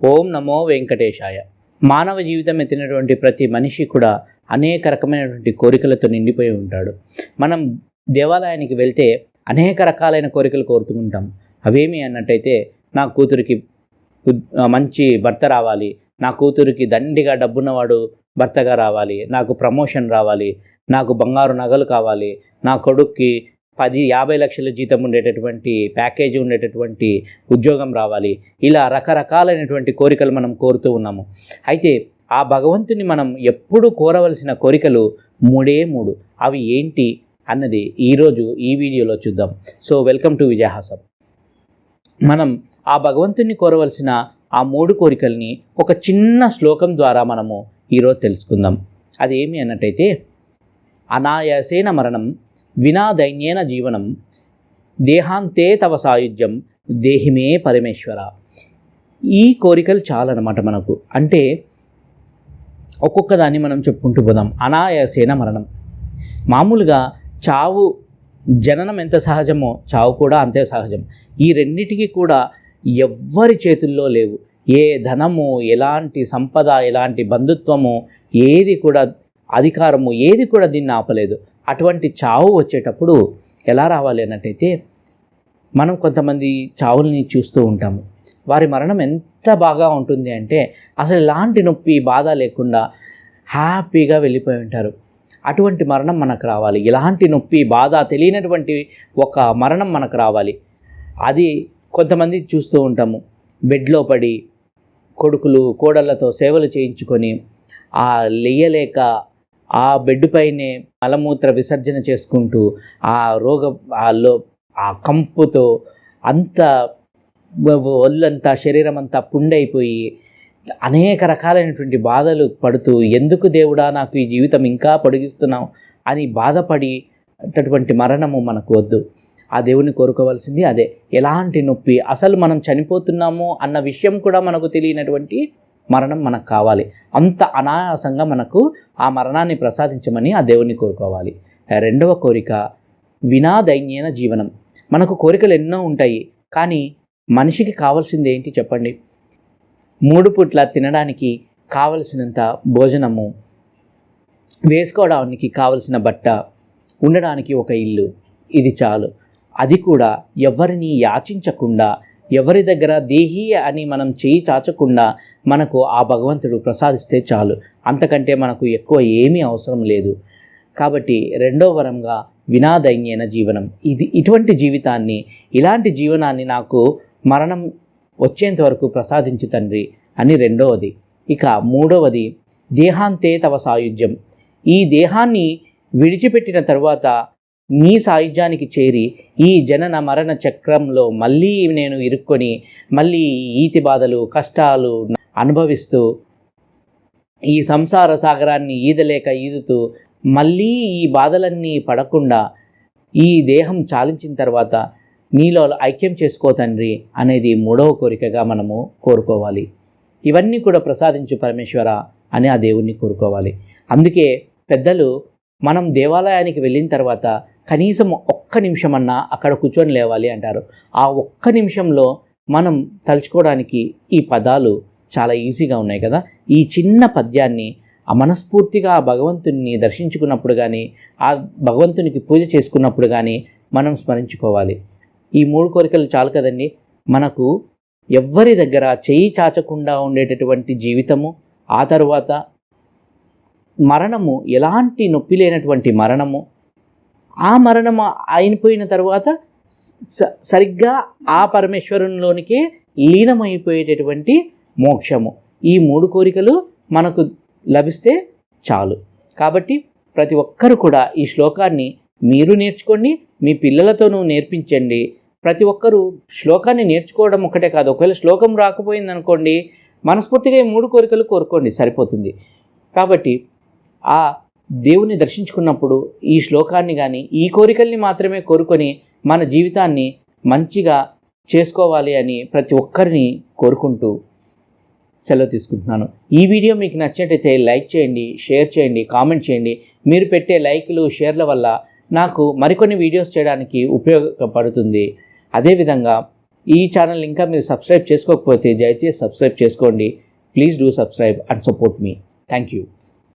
ఓం నమో వెంకటేశాయ. మానవ జీవితం ఎత్తినటువంటి ప్రతి మనిషి కూడా అనేక రకమైనటువంటి కోరికలతో నిండిపోయి ఉంటాడు. మనం దేవాలయానికి వెళ్తే అనేక రకాలైన కోరికలు కోరుతుంటాం అవేమి అన్నట్టయితే నా కూతురికి మంచి భర్త రావాలి నా కూతురికి దండిగా డబ్బున్నవాడు భర్తగా రావాలి నాకు ప్రమోషన్ రావాలి నాకు బంగారు నగలు కావాలి నా కొడుక్కి పది యాభై లక్షల జీతం ఉండేటటువంటి ప్యాకేజీ ఉండేటటువంటి ఉద్యోగం రావాలి. ఇలా రకరకాలైనటువంటి కోరికలు మనం కోరుతూ ఉన్నాము. అయితే ఆ భగవంతుని మనం ఎప్పుడు కోరవలసిన కోరికలు మూడే మూడు. అవి ఏంటి అన్నది ఈరోజు ఈ వీడియోలో చూద్దాం. So welcome to Vijayahasam. మనం ఆ భగవంతుని కోరవలసిన ఆ మూడు కోరికల్ని ఒక చిన్న శ్లోకం ద్వారా మనము ఈరోజు తెలుసుకుందాం. అది ఏమి అన్నట్టయితే అనాయాసేన మరణం వినా దైన్యేన జీవనం దేహాంతే తవ సాయుధ్యం దేహిమే పరమేశ్వర. ఈ కోరికలు చాలన్నమాట మనకు. అంటే ఒక్కొక్క దాన్ని మనం చెప్పుకుంటూ పోదాం. అనాయాసేన మరణం. మామూలుగా చావు జననం ఎంత సహజమో చావు కూడా అంతే సహజం. ఈ రెండిటికి కూడా ఎవ్వరి చేతుల్లో లేవు. ఏ ధనము ఎలాంటి సంపద ఎలాంటి బంధుత్వము ఏది కూడా అధికారము ఏది కూడా దీన్ని ఆపలేదు. అటువంటి చావు వచ్చేటప్పుడు ఎలా రావాలి అన్నట్టయితే మనం కొంతమంది చావుల్ని చూస్తూ ఉంటాము. వారి మరణం ఎంత బాగా ఉంటుంది అంటే అసలు ఎలాంటి నొప్పి బాధ లేకుండా హ్యాపీగా వెళ్ళిపోయి ఉంటారు. అటువంటి మరణం మనకు రావాలి. ఎలాంటి నొప్పి బాధ తెలియనటువంటి ఒక మరణం మనకు రావాలి. అది కొంతమంది చూస్తూ ఉంటాము. బెడ్లో పడి కొడుకులు కోడళ్ళతో సేవలు చేయించుకొని ఆ లేయలేక ఆ బెడ్ పైనే మలమూత్ర విసర్జన చేసుకుంటూ ఆ రోగ ఆ ఆ కంపుతో అంత ఒళ్ళంతా శరీరం అంతా పుండైపోయి అనేక రకాలైనటువంటి బాధలు పడుతూ ఎందుకు దేవుడా నాకు ఈ జీవితం ఇంకా పొడిగిస్తున్నావు? అని బాధపడి అటువంటి మరణము మనకు వద్దు. ఆ దేవుని కోరుకోవాల్సింది అదే. ఎలాంటి నొప్పి అసలు మనం చనిపోతున్నాము అన్న విషయం కూడా మనకు తెలియనటువంటి మరణం మనకు కావాలి. అంత అనాయాసంగా మనకు ఆ మరణాన్ని ప్రసాదించమని ఆ దేవుణ్ణి కోరుకోవాలి. రెండవ కోరిక వినా దైన్యేన జీవనం. మనకు కోరికలు ఎన్నో ఉంటాయి కానీ మనిషికి కావాల్సింది ఏంటి చెప్పండి? మూడు పుట్ల తినడానికి కావలసినంత భోజనము వేసుకోవడానికి కావలసిన బట్ట ఉండడానికి ఒక ఇల్లు. ఇది చాలు. అది కూడా ఎవరిని యాచించకుండా ఎవరి దగ్గర దేహి అని మనం చేయి చాచకుండా మనకు ఆ భగవంతుడు ప్రసాదిస్తే చాలు. అంతకంటే మనకు ఎక్కువ ఏమీ అవసరం లేదు. కాబట్టి రెండో వరంగా వినాదైన్యైన జీవనం. ఇది ఇటువంటి జీవితాన్ని ఇలాంటి జీవనాన్ని నాకు మరణం వచ్చేంత వరకు ప్రసాదించు తండ్రి అని రెండవది. ఇక మూడవది దేహాంతే తవ సాయుధ్యం. ఈ దేహాన్ని విడిచిపెట్టిన తర్వాత నీ సాయుధ్యానికి చేరి ఈ జనన మరణ చక్రంలో మళ్ళీ నేను ఇరుక్కొని మళ్ళీ ఈతి బాధలు కష్టాలు అనుభవిస్తూ ఈ సంసార సాగరాన్ని ఈదలేక ఈదుతూ మళ్ళీ ఈ బాధలన్నీ పడకుండా ఈ దేహం చాలించిన తర్వాత నీలో ఐక్యం చేసుకో తండ్రి అనేది మూడవ కోరికగా మనము కోరుకోవాలి. ఇవన్నీ కూడా ప్రసాదించు పరమేశ్వర అని ఆ దేవుణ్ణి కోరుకోవాలి. అందుకే పెద్దలు మనం దేవాలయానికి వెళ్ళిన తర్వాత కనీసం ఒక్క నిమిషమన్నా అక్కడ కూర్చొని లేవాలి అంటారు. ఆ ఒక్క నిమిషంలో మనం తలుచుకోవడానికి ఈ పదాలు చాలా ఈజీగా ఉన్నాయి కదా. ఈ చిన్న పద్యాన్ని ఆ మనస్ఫూర్తిగా ఆ భగవంతుని దర్శించుకున్నప్పుడు కానీ ఆ భగవంతునికి పూజ చేసుకున్నప్పుడు కానీ మనం స్మరించుకోవాలి. ఈ మూడు కోరికలు చాలు కదండి. మనకు ఎవ్వరి దగ్గర చేయి చాచకుండా ఉండేటటువంటి జీవితము ఆ తరువాత మరణము ఎలాంటి నొప్పి లేనటువంటి మరణము ఆ మరణము అయిపోయిన తర్వాత స- సరిగ్గా ఆ పరమేశ్వరంలోనికి లీనమైపోయేటటువంటి మోక్షము. ఈ మూడు కోరికలు మనకు లభిస్తే చాలు. కాబట్టి ప్రతి ఒక్కరు కూడా ఈ శ్లోకాన్ని మీరు నేర్చుకోండి మీ పిల్లలతోనూ నేర్పించండి. ప్రతి ఒక్కరూ శ్లోకాన్ని నేర్చుకోవడం ఒకటే కాదు. ఒకవేళ శ్లోకం రాకపోయింది అనుకోండి మనస్ఫూర్తిగా ఈ మూడు కోరికలు కోరుకోండి సరిపోతుంది. కాబట్టి ఆ దేవుని దర్శించుకున్నప్పుడు ఈ శ్లోకాన్ని కానీ ఈ కోరికల్ని మాత్రమే కోరుకొని మన జీవితాన్ని మంచిగా చేసుకోవాలి అని ప్రతి ఒక్కరిని కోరుకుంటూ సెలవు తీసుకుంటున్నాను. ఈ వీడియో మీకు నచ్చినట్టయితే లైక్ చేయండి షేర్ చేయండి కామెంట్ చేయండి. మీరు పెట్టే లైక్లు షేర్ల వల్ల నాకు మరికొన్ని వీడియోస్ చేయడానికి ఉపయోగపడుతుంది. అదేవిధంగా ఈ ఛానల్ ఇంకా మీరు సబ్స్క్రైబ్ చేసుకోకపోతే దయచేసి సబ్స్క్రైబ్ చేసుకోండి. Please do subscribe and support me. Thank you.